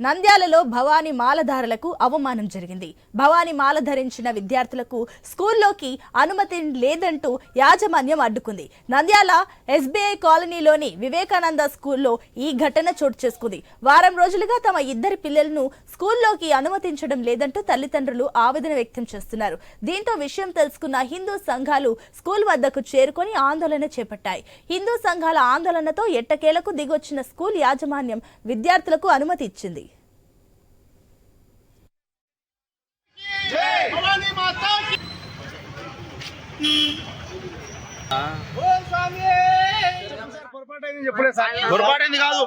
నంద్యాలలో భవానీ మాలధారులకు అవమానం జరిగింది. భవానీ మాల ధరించిన విద్యార్థులకు స్కూల్లోకి అనుమతి లేదంటూ యాజమాన్యం అడ్డుకుంది. నంద్యాల ఎస్బీఐ కాలనీలోని వివేకానంద స్కూల్లో ఈ ఘటన చోటు చేసుకుంది. వారం రోజులుగా తమ ఇద్దరి పిల్లలను స్కూల్లోకి అనుమతించడం లేదంటూ తల్లిదండ్రులు ఆవేదన వ్యక్తం చేస్తున్నారు. దీంతో విషయం తెలుసుకున్న హిందూ సంఘాలు స్కూల్ వద్దకు చేరుకొని ఆందోళన చేపట్టాయి. హిందూ సంఘాల ఆందోళనతో ఎట్టకేలకు దిగొచ్చిన స్కూల్ యాజమాన్యం విద్యార్థులకు అనుమతి ఇచ్చింది భవానీ మాతా కీ ఓం స్వామి పొరపాటైంది కాదు.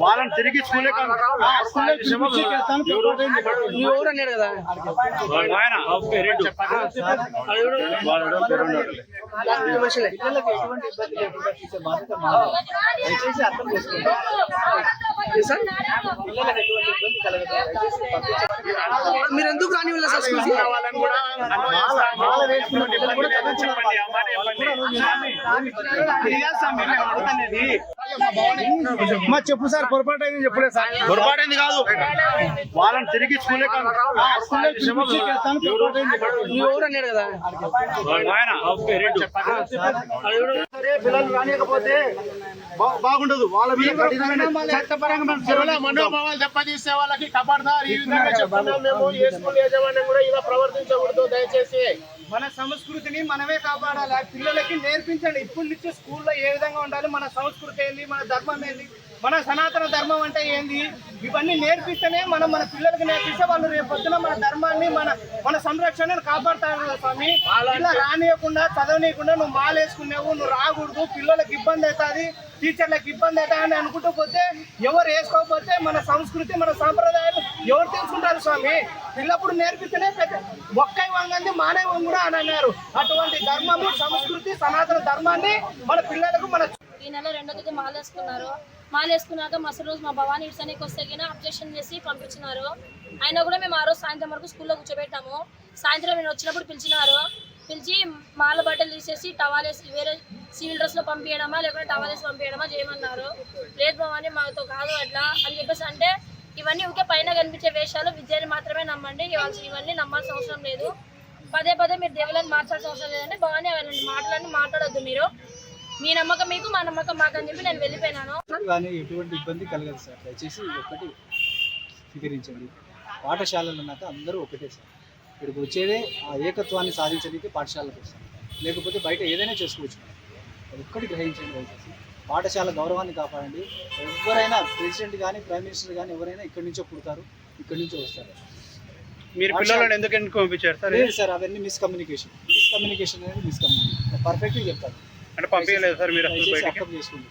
వాళ్ళని తిరిగి స్కూలే కాదు. ఆ, స్కూలే క్షమాపణ చెప్తాను, పొరపాటైంది. ఎవరు అన్నాడు కదా? ఆయన. వాడు పేరున్నాడు. మనుషులే పిల్లలకు ఎటువంటి ఇబ్బంది లేకుండా చూసే బాధ్యత మాది. దయచేసి అర్థం చేసుకోండి. సార్? పిల్లలకు ఎటువంటి ఇబ్బంది కలగదు. దయచేసి పంపించండి. మీరు ఎందుకు రాని వాళ్ళ సార్ స్కూల్కి? వాళ్ళని కూడా మా చెప్పు సార్ పొరపాటు అయింది చెప్పలే సార్. పొరపాటైంది కాదు. వాళ్ళని తిరిగి స్కూలే కాదు. పిల్లలు రానియకపోతే బాగుండదు. వాళ్ళ మీద మనోభావాలు దెబ్బతీసే వాళ్ళకి కబర్దార్ ఈ విధంగా చెప్తున్నాం మేము. ఏ స్కూల్ యాజమాన్యం కూడా ఇలా ప్రవర్తించకూడదు దయచేసి. మన సంస్కృతిని మనమే కాపాడాలి. పిల్లలకి నేర్పించండి. ఇప్పటి నుంచి స్కూల్లో ఏ విధంగా ఉండాలి? మన సంస్కృతి ఏంది? మన ధర్మం ఏంది? మన సనాతన ధర్మం అంటే ఏంది? ఇవన్నీ నేర్పిస్తేనే మనం మన పిల్లలకి నేర్పిస్తే వాళ్ళు రేపు పొద్దున మన ధర్మాన్ని మన మన సంరక్షణను కాపాడుతారు కదా స్వామి. ఇలా రానియకుండా చదవనీయకుండా నువ్వు మాలేసుకున్నావు నువ్వు రాకూడదు పిల్లలకి ఇబ్బంది అవుతుంది టీచర్లకు ఇబ్బంది అవుతుంది అని అనుకుంటూ పోతే ఎవరు వేసుకోకపోతే మన సంస్కృతి మన సాంప్రదాయాలు ఎవరు తెలుసుకుంటారు స్వామి? పిల్లప్పుడు నేర్పిస్తేనే పెద్ద ఒక్కై వంగంది మానే కూడా అని అన్నారు. అటువంటి ధర్మము సంస్కృతి సనాతన ధర్మాన్ని మన పిల్లలకు మన ఈ నెల రెండో తేదీ మాలేసుకున్నారు మాలేసుకున్నాక మరుసటి రోజు మా భవానీ ఇడ్సనికి వస్తే గిన అబ్జెక్షన్ చేసి పంపించినారు. అయినా కూడా మేము ఆ రోజు సాయంత్రం వరకు స్కూల్లో కూర్చోబెట్టాము. సాయంత్రం నేను వచ్చినప్పుడు పిలిచినారు. పిలిచి మాల బట్టలు తీసేసి టవాల్ వేసి వేరే సివిల్ డ్రెస్లో పంపించడమా లేకుంటే టవాల్ వేసి పంపించడమా చేయమన్నారు. లేదు భవానీ మాతో కాదు అట్లా అని చెప్పేసి అంటే ఇవన్నీ ఊకే పైన కనిపించే వేషాలు విద్యని మాత్రమే నమ్మండి. ఇవన్నీ నమ్మాల్సిన అవసరం లేదు. పదే పదే మీరు దేవుళ్ళని మార్చాల్సిన అవసరం లేదంటే బాగానే అలాంటి మాటలన్నీ మాట్లాడొద్దు మీరు. మీ నమ్మకం మీకు మా నమ్మకం మాకు అని చెప్పి నేను వెళ్ళిపోయినాను. కానీ ఎటువంటి ఇబ్బంది కలగదు సార్. దయచేసి ఒకటి స్వీకరించండి. పాఠశాలలు అన్నాక అందరూ ఒకటే సార్. ఇక్కడికి వచ్చేదే ఆ ఏకత్వాన్ని సాధించడానికి పాఠశాలకు వస్తాం లేకపోతే బయట ఏదైనా చేసుకోవచ్చు. అది ఒక్కటి గ్రహించండి దయచేసి. పాఠశాల గౌరవాన్ని కాపాడండి. ఎవరైనా ప్రెసిడెంట్ కానీ ప్రైమ్ మినిస్టర్ కానీ ఎవరైనా ఇక్కడి నుంచో పుడతారు ఇక్కడి నుంచో వస్తారు. మీరు పిల్లలను ఎందుకు ఎందుకు పంపించారు సార్? లేదు సార్ అవన్నీ మిస్కమ్యూనికేషన్ మిస్కమ్యూనికేషన్ అనేది మిస్కమ్యూనికేషన్ పర్ఫెక్ట్గా చెప్తాను. అంటే పంపించలేదు సార్ మీరు అసలు దయచేసి బయటికి. అర్థం చేసుకోండి.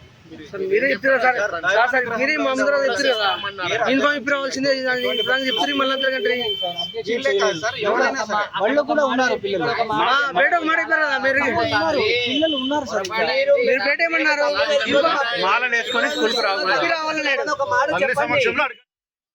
సార్ మీరే చెప్తారు సార్. సార్ సార్ మీరే మా ముందర చెప్తారు కదా ఇన్ఫామ్ ఇప్పిరావాల్సిందే ఇప్పుడు చెప్తారు మళ్ళీ అంతకంటే వాళ్ళు కూడా ఉన్నారు పిల్లలు. బయట ఒక మాట చెప్పారు కదా మీరు. ఉన్నారు. పిల్లలు ఉన్నారు సార్ ఇక్కడ. మీరు బయట ఏమన్నారు? వేసుకొని స్కూల్కి అడగ-